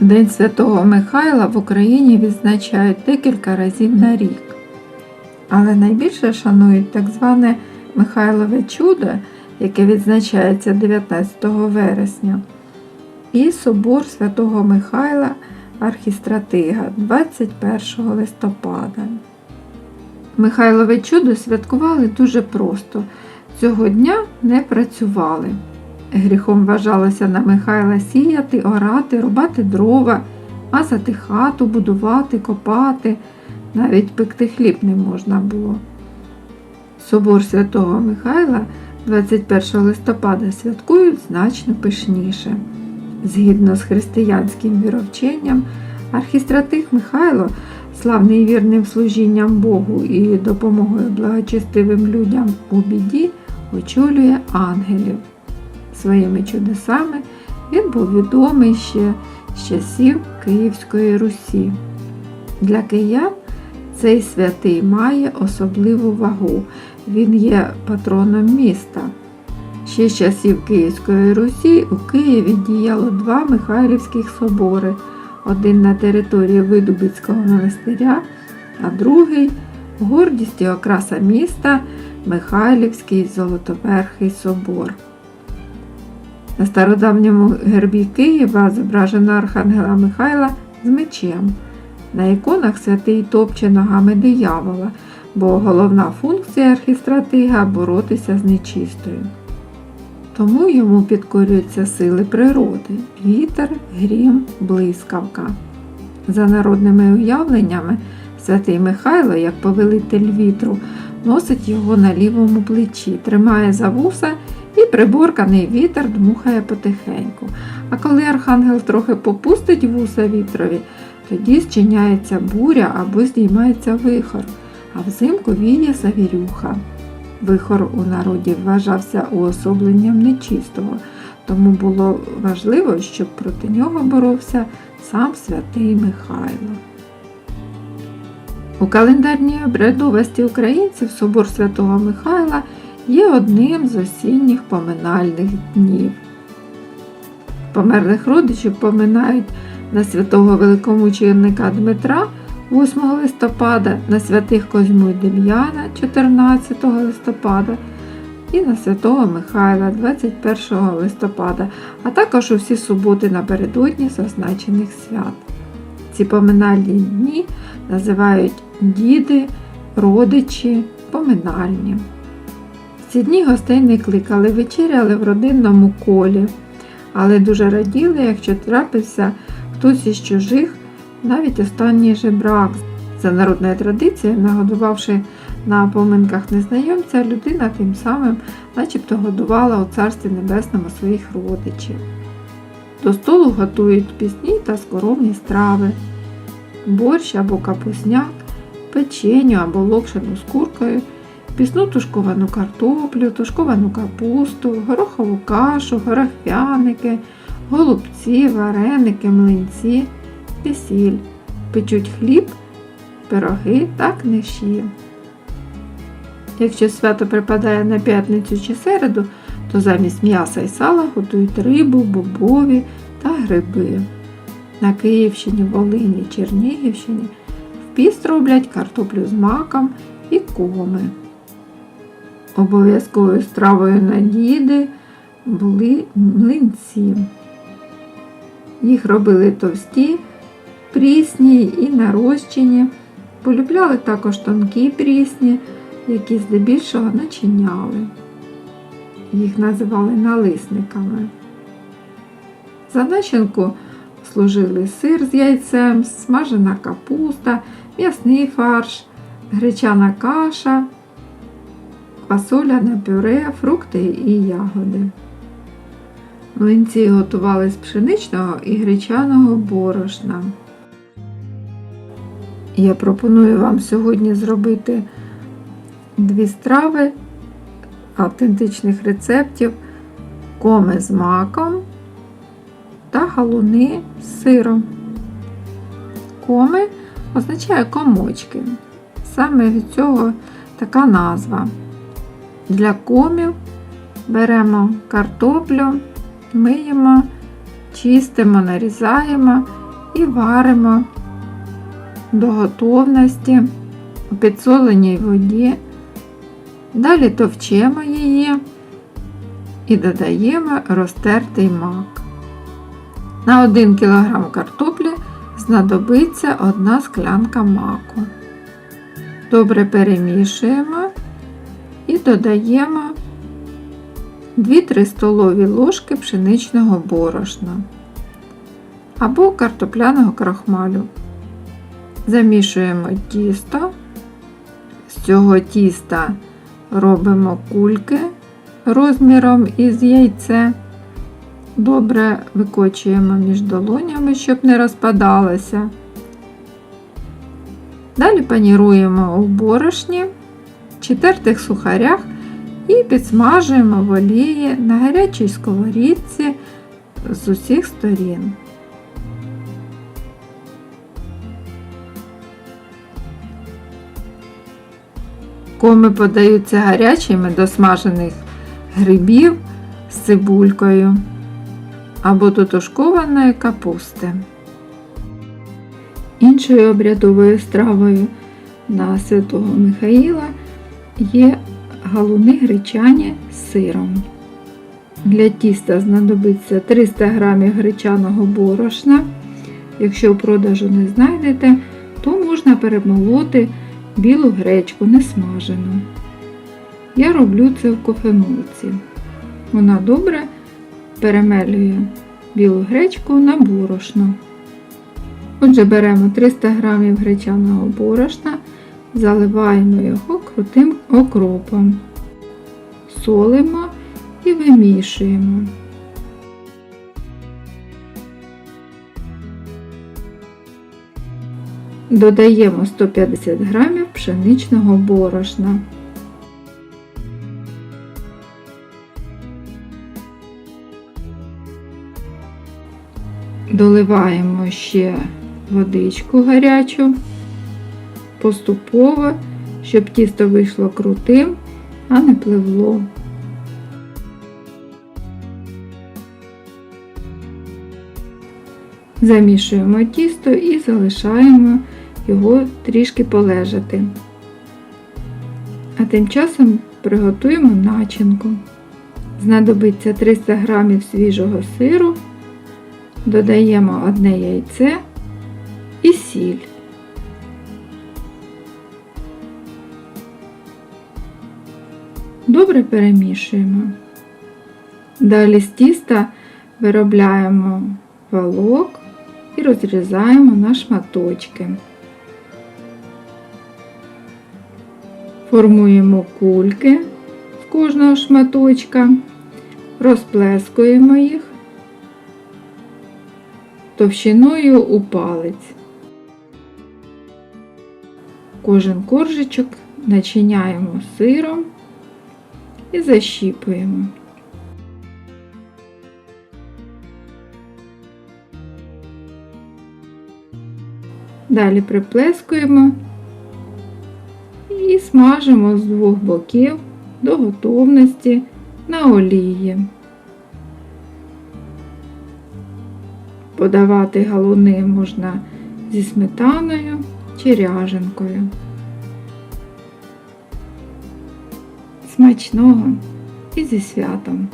День Святого Михайла в Україні відзначають декілька разів на рік. Але найбільше шанують так зване Михайлове чудо, яке відзначається 19 вересня, і Собор Святого Михайла Архістратига 21 листопада. Михайлове чудо святкували дуже просто. Цього дня не працювали. Гріхом вважалося на Михайла сіяти, орати, рубати дрова, мазати хату, будувати, копати, навіть пекти хліб не можна було. Собор Святого Михайла 21 листопада святкують значно пишніше. Згідно з християнським віровченням, архістратих Михайло, славний вірним служінням Богу і допомогою благочестивим людям у біді, очолює ангелів. Своїми чудесами він був відомий ще з часів Київської Русі. Для киян цей святий має особливу вагу. Він є патроном міста. Ще з часів Київської Русі у Києві діяло два Михайлівських собори, один на території Видубицького монастиря, а другий гордість і окраса міста Михайлівський Золотоверхий собор. На стародавньому гербі Києва зображено архангела Михайла з мечем. На іконах святий топче ногами диявола, бо головна функція архістратига боротися з нечистою. Тому йому підкорюються сили природи вітер, грім, блискавка. За народними уявленнями, святий Михайло, як повелитель вітру, носить його на лівому плечі, тримає за вуса приборканий вітер дмухає потихеньку. А коли архангел трохи попустить вуса вітрові, тоді зчиняється буря або здіймається вихор, а взимку віє завірюха. Вихор у народі вважався уособленням нечистого, тому було важливо, щоб проти нього боровся сам святий Михайло. У календарній обрядовості українців собор святого Михайла є одним з осінніх поминальних днів. Померлих родичів поминають на святого великомученика Дмитра 8 листопада, на святих Козьму і Дем'яна 14 листопада і на святого Михайла 21 листопада, а також у всі суботи напередодні зазначених свят. Ці поминальні дні називають діди, родичі, поминальні. Ці дні гостей не кликали, вечеряли в родинному колі, але дуже раділи, якщо трапився хтось із чужих, навіть останній жебрак. За народною традицією, нагодувавши на поминках незнайомця, людина тим самим начебто годувала у Царстві Небесному своїх родичів. До столу готують пісні та скоромні страви, борщ або капусняк, печеню або локшину з куркою, пісну тушковану картоплю, тушковану капусту, горохову кашу, горохвяники, голубці, вареники, млинці і сіль, печуть хліб, пироги та книжі. Якщо свято припадає на п'ятницю чи середу, то замість м'яса і сала готують рибу, бобові та гриби. На Київщині, Волині, Чернігівщині в піст роблять картоплю з маком і коми. Обов'язковою стравою на діди були млинці. Їх робили товсті, прісні і нарощені. Полюбляли також тонкі прісні, які здебільшого начиняли. Їх називали налисниками. За начинку служили сир з яйцем, смажена капуста, м'ясний фарш, гречана каша, фасоляне пюре, фрукти і ягоди. Млинці готували з пшеничного і гречаного борошна. Я пропоную вам сьогодні зробити дві страви автентичних рецептів коми з маком та галуни з сиром. Коми означає комочки. Саме від цього така назва. Для комів беремо картоплю, миємо, чистимо, нарізаємо і варимо до готовності у підсоленій воді. Далі товчемо її і додаємо розтертий мак. На 1 кг картоплі знадобиться 1 склянка маку. Добре перемішуємо додаємо 2-3 столові ложки пшеничного борошна або картопляного крахмалю. Замішуємо тісто. З цього тіста робимо кульки розміром із яйце. Добре викочуємо між долонями, щоб не розпадалося. Далі паніруємо у борошні чи тертих сухарях і підсмажуємо в олії на гарячій сковорідці з усіх сторін. Коми подаються гарячими до смажених грибів з цибулькою або до тушкованої капусти. Іншою обрядовою стравою на святого Михаїла є галуни гречані з сиром. Для тіста знадобиться 300 г гречаного борошна. Якщо в продажу не знайдете, то можна перемолоти білу гречку несмажену. Я роблю це в кофемолці. Вона добре перемелює білу гречку на борошно. Отже, беремо 300 г гречаного борошна, заливаємо його крутим окропом, солимо і вимішуємо. Додаємо 150 г пшеничного борошна. Доливаємо ще водичку гарячу, поступово, щоб тісто вийшло крутим, а не пливло. Замішуємо тісто і залишаємо його трішки полежати. А тим часом приготуємо начинку. Знадобиться 300 г свіжого сиру, додаємо одне яйце і сіль. Добре перемішуємо. Далі з тіста виробляємо валок і розрізаємо на шматочки. Формуємо кульки з кожного шматочка, розплескуємо їх товщиною у палець. Кожен коржичок начиняємо сиром і защіпуємо. Далі приплескуємо і смажимо з двох боків до готовності на олії. Подавати галуни можна зі сметаною чи ряженкою. Смачного і зі святом!